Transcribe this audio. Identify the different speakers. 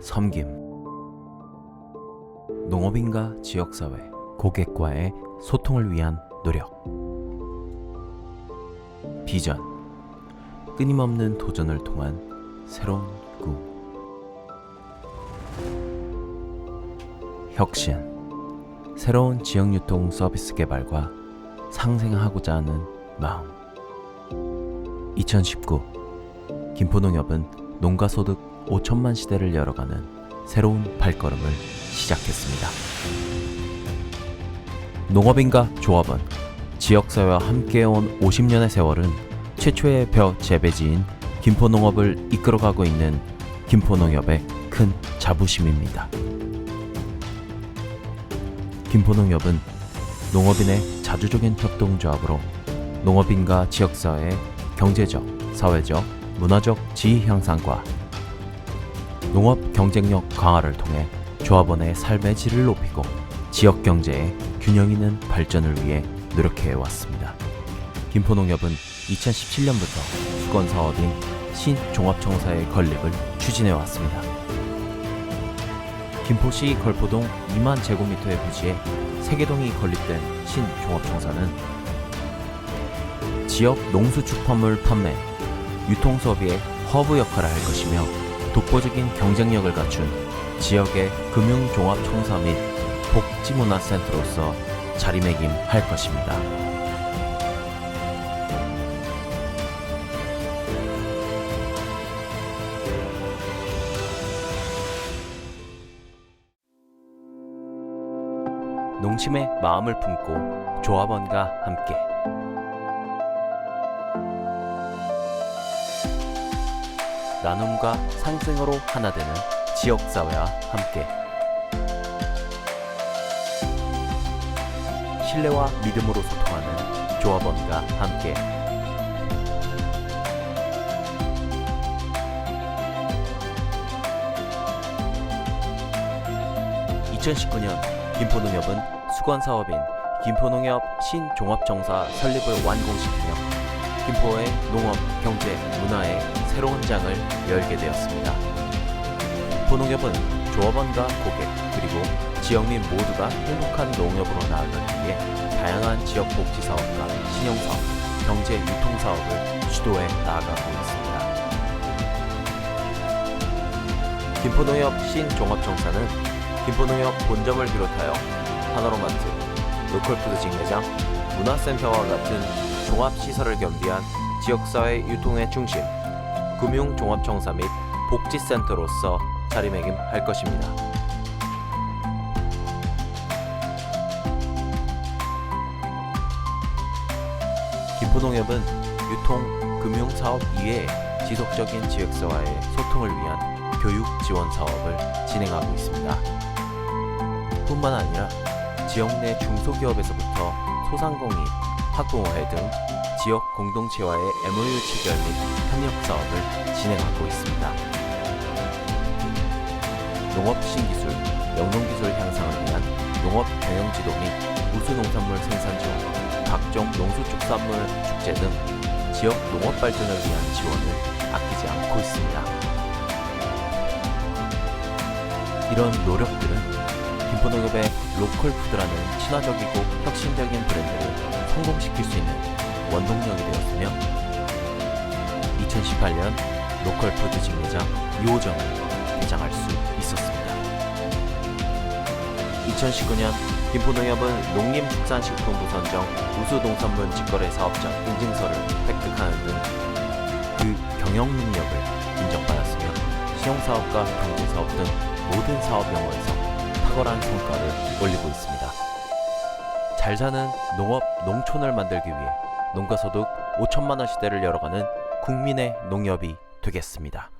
Speaker 1: 섬김. 농업인과 지역사회, 고객과의 소통을 위한 노력. 비전. 끊임없는 도전을 통한 새로운 꿈. 혁신. 새로운 지역유통 서비스 개발과 상생하고자 하는 마음. 2019 김포농협은 농가소득 5천만 시대를 열어가는 새로운 발걸음을 시작했습니다. 농업인과 조합원, 지역사회와 함께해온 50년의 세월은 최초의 벼 재배지인 김포농업을 이끌어가고 있는 김포농협의 큰 자부심입니다. 김포농협은 농업인의 자주적인 협동조합으로 농업인과 지역사회의 경제적, 사회적, 문화적 지위 향상과 농업 경쟁력 강화를 통해 조합원의 삶의 질을 높이고 지역 경제의 균형 있는 발전을 위해 노력해 왔습니다. 김포농협은 2017년부터 수건 사업인 신종합청사의 건립을 추진해 왔습니다. 김포시 걸포동 2만 제곱미터의 부지에 세개동이 건립된 신종합청사는 지역 농수축산물 판매, 유통수업의 허브 역할을 할 것이며 독보적인 경쟁력을 갖춘 지역의 금융종합청사 및 복지문화센터로서 자리매김할 것입니다. 농심의 마음을 품고 조합원과 함께 나눔과 상생으로 하나 되는 지역사회와 함께. 신뢰와 믿음으로 소통하는 조합원과 함께. 2019년 김포농협은 수건사업인 김포농협 신종합정사 설립을 완공시키며 김포의 농업, 경제, 문화의 새로운 장을 열게 되었습니다. 김포농협은 조합원과 고객 그리고 지역민 모두가 행복한 농협으로 나아가기 위해 다양한 지역 복지 사업과 신용 사업, 경제 유통 사업을 주도해 나아가고 있습니다. 김포농협 신종합정사는 김포농협 본점을 비롯하여 하나로마트, 로컬푸드 직매장, 문화센터와 같은 종합시설을 겸비한 지역사회 유통의 중심, 금융종합청사 및 복지센터로서 자리매김할 것입니다. 김포농협은 유통, 금융사업 이외에 지속적인 지역사회의 소통을 위한 교육 지원 사업을 진행하고 있습니다. 뿐만 아니라 지역 내 중소기업에서부터 소상공인, 학부모회 등 지역 공동체와의 MOU 체결 및 협력 사업을 진행하고 있습니다. 농업 신기술, 영농기술 향상을 위한 농업 경영 지도 및 우수 농산물 생산 지원, 각종 농수축산물 축제 등 지역 농업 발전을 위한 지원을 아끼지 않고 있습니다. 이런 노력들은 김포농협의 로컬 푸드라는 친화적이고 혁신적인 브랜드를 성공시킬 수 있는 원동력이 되었으며 2018년 로컬 푸드 직매장 2호점을 개장할 수 있었습니다. 2019년 김포농협은 농림축산식품부 선정 우수농산물 직거래 사업장 인증서를 획득하는 등 그 경영 능력을 인정받았으며 신용사업과 경제사업 등 모든 사업 영역에서 탁월한 성과를 올리고 있습니다. 잘 사는 농업, 농촌을 만들기 위해 농가소득 5천만 원 시대를 열어가는 국민의 농협이 되겠습니다.